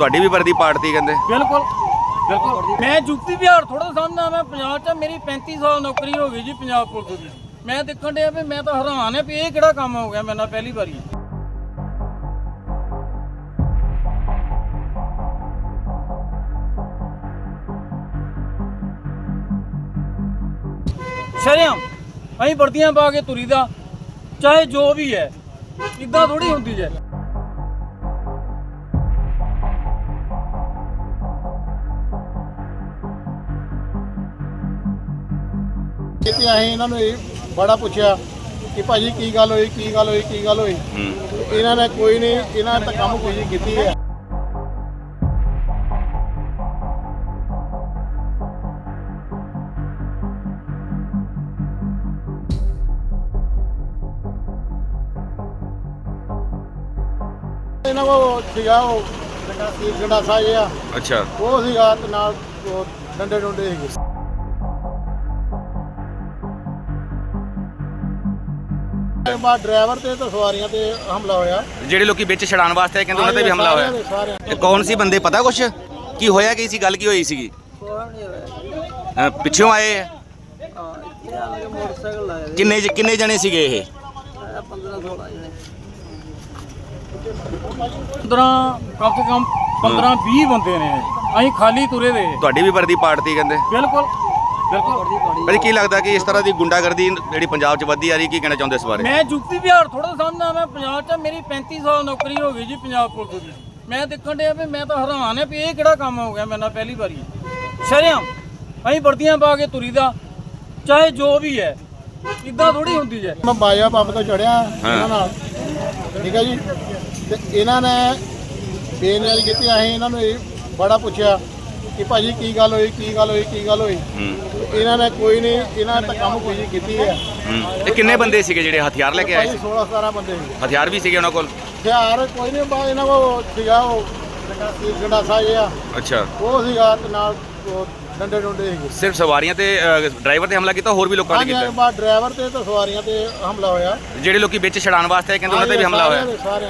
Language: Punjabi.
ਤੁਹਾਡੀ ਵੀ ਵਰਦੀ ਪਾਰਟੀ ਕਹਿੰਦੇ। ਬਿਲਕੁਲ ਬਿਲਕੁਲ। ਮੈਂ ਯੂਪੀ ਬਿਹਾਰ ਥੋੜਾ ਸਮਝਦਾ ਮੈਂ ਪੰਜਾਬ 'ਚ ਮੇਰੀ 35 ਸਾਲ ਨੌਕਰੀ ਹੋ ਗਈ ਜੀ ਪੰਜਾਬ ਪੁਲਿਸ ਦੀ। ਮੈਂ ਦੇਖਣ ਡਿਆ ਵੀ ਮੈਂ ਤਾਂ ਹੈਰਾਨ ਆ ਵੀ ਇਹ ਕਿਹੜਾ ਕੰਮ ਹੋ ਗਿਆ ਮੇਰੇ ਨਾਲ ਪਹਿਲੀ ਵਾਰੀ। ਸ਼ਰਿਆਮ, ਅਸੀਂ ਵਰਦੀਆਂ ਪਾ ਕੇ ਤੁਰੀ ਦਾ ਚਾਹੇ ਜੋ ਵੀ ਹੈ ਇਦਾਂ ਥੋੜੀ ਹੁੰਦੀ ਜੇ ਕਿਤੇ ਅਸੀਂ ਇਹਨਾਂ ਨੂੰ ਇਹ ਬੜਾ ਪੁੱਛਿਆ ਕਿ ਭਾਜੀ ਕੀ ਗੱਲ ਹੋਈ ਕੀ ਗੱਲ ਹੋਈ ਕੀ ਗੱਲ ਹੋਈ? ਇਹਨਾਂ ਨੇ ਕੋਈ ਨਹੀਂ ਇਹਨਾਂ ਨੇ ਤਾਂ ਕੰਮ ਕੋਈ ਕੀਤੀ ਹੈ। ਇਹਨਾਂ ਕੋ ਸੀਗਾ ਉਹ ਗੰਡਾਸਾ ਜਿਹਾ। ਅੱਛਾ। ਉਹ ਸੀਗਾ ਤੇ ਨਾਲ ਡੰਡੇ ਡੁੰਡੇ ਸੀਗੇ। ਤੇ ਬਾਅਦ ਡਰਾਈਵਰ ਤੇ ਤੇ ਸਵਾਰੀਆਂ ਤੇ ਹਮਲਾ ਹੋਇਆ। ਜਿਹੜੇ ਲੋਕੀ ਵਿੱਚ ਛੜਾਣ ਵਾਸਤੇ ਕਹਿੰਦੇ ਉਹਨਾਂ ਤੇ ਵੀ ਹਮਲਾ ਹੋਇਆ। ਸਾਰਿਆਂ। ਇਹ ਕੌਣ ਸੀ ਬੰਦੇ ਪਤਾ ਕੁਛ? ਕੀ ਹੋਇਆ ਕੀ ਸੀ ਗੱਲ ਕੀ ਹੋਈ ਸੀਗੀ? ਅਹ ਪਿੱਛੋਂ ਆਏ? ਆ? ਮੋਟਰਸਾਈਕਲ ਲਾਇਆ ਕਿੰਨੇ ਕਿੰਨੇ ਜਣੇ ਸੀਗੇ ਇਹ? 15 16 ਜਣੇ 15 ਕਮ ਸੇ ਕਮ 15 20 ਬੰਦੇ ਨੇ। ਅਸੀਂ ਖਾਲੀ ਤੁਰੇ ਦੇ। ਤੁਹਾਡੀ ਵੀ ਵਰਦੀ ਪਾਰਟੀ ਕਹਿੰਦੇ? ਬਿਲਕੁਲ। ਬਿਲਕੁਲ। ਭਾਜੀ ਕੀ ਲੱਗਦਾ ਕਿ ਇਸ ਤਰ੍ਹਾਂ ਦੀ ਗੁੰਡਾਗਰਦੀ ਜਿਹੜੀ ਪੰਜਾਬ 'ਚ ਵੱਧਦੀ ਆ ਰਹੀ ਕੀ ਕਹਿਣਾ ਚਾਹੁੰਦੇ ਇਸ ਬਾਰੇ? ਮੈਂ ਯੂਪੀ ਬਿਹਾਰ ਥੋੜਾ ਸਮਝਦਾ ਮੈਂ ਪੰਜਾਬ 'ਚ ਮੇਰੀ 35 ਸਾਲ ਨੌਕਰੀ ਹੋ ਗਈ ਜੀ ਪੰਜਾਬ ਪੁਲਿਸ ਦੀ। ਮੈਂ ਦੇਖਣ ਡਿਆ ਵੀ ਮੈਂ ਤਾਂ ਹੈਰਾਨ ਆ ਵੀ ਇਹ ਕਿਹੜਾ ਕੰਮ ਹੋ ਗਿਆ ਮੇਰੇ ਨਾਲ ਪਹਿਲੀ ਵਾਰੀ। ਸ਼ਰਿਆਮ ਅਸੀਂ ਵਰਦੀਆਂ ਪਾ ਕੇ ਤੁਰੀ ਦਾ ਚਾਹੇ ਜੋ ਵੀ ਹੈ ਇਦਾਂ ਥੋੜੀ ਹੁੰਦੀ ਜੇ। ਮੈਂ ਬਾਜਾ ਪੰਪ ਤੋਂ ਚੜਿਆ ਇਹਨਾਂ ਨਾਲ। ਠੀਕ ਹੈ ਜੀ? ਤੇ ਇਹਨਾਂ ਨੇ ਬੇਨਿਆਰੀ ਕੀਤੀ ਅਸੀਂ ਇਹਨਾਂ ਨੂੰ ਇਹ ਬੜਾ ਪੁੱਛਿਆ। ਕਿ ਭਾਜੀ ਕੀ ਗੱਲ ਹੋਈ ਕੀ ਗੱਲ ਹੋਈ ਕੀ ਗੱਲ ਹੋਈ? ਹੂੰ। ਇਹਨਾਂ ਨੇ ਕੋਈ ਨਹੀਂ ਇਹਨਾਂ ਨੇ ਤਾਂ ਕੰਮ ਕੋਈ ਕੀਤੀ ਹੈ। ਹੂੰ। ਇਹ ਕਿੰਨੇ ਬੰਦੇ ਸੀਗੇ ਜਿਹੜੇ ਹਥਿਆਰ ਲੈ ਕੇ ਆਏ ਭਾਜੀ ਸੀ? 16 17 ਬੰਦੇ ਸੀ। ਹਥਿਆਰ ਵੀ ਸੀਗੇ ਉਹਨਾਂ ਕੋਲ? ਹਥਿਆਰ ਕੋਈ ਨਹੀਂ ਬਾ ਇਹਨਾਂ ਕੋ ਸੀਗਾ ਉਹ ਗੰਡਾਸਾ ਜਿਹਾ। ਅੱਛਾ। ਉਹ ਸੀਗਾ ਤੇ ਨਾਲ ਉਹ ਡੰਡੇ ਡੁੰਡੇ ਸੀਗੇ। ਸਿਰਫ ਸਵਾਰੀਆਂ ਤੇ ਡਰਾਈਵਰ ਤੇ ਹਮਲਾ ਕੀਤਾ ਹੋਰ ਵੀ ਲੋਕਾਂ ਨੇ ਹਾਂਜੀ ਕੀਤਾ? ਬਾਅਦ ਡਰਾਈਵਰ ਤੇ ਤੇ ਸਵਾਰੀਆਂ ਤੇ ਹਮਲਾ ਹੋਇਆ। ਜਿਹੜੇ ਲੋਕੀ ਵਿੱਚ ਛੜਾਣ ਵਾਸਤੇ ਆਏ ਕਹਿੰਦੇ ਉਹਨਾਂ ਤੇ ਵੀ ਹਮਲਾ ਹੋਇਆ। ਸਾਰਿਆਂ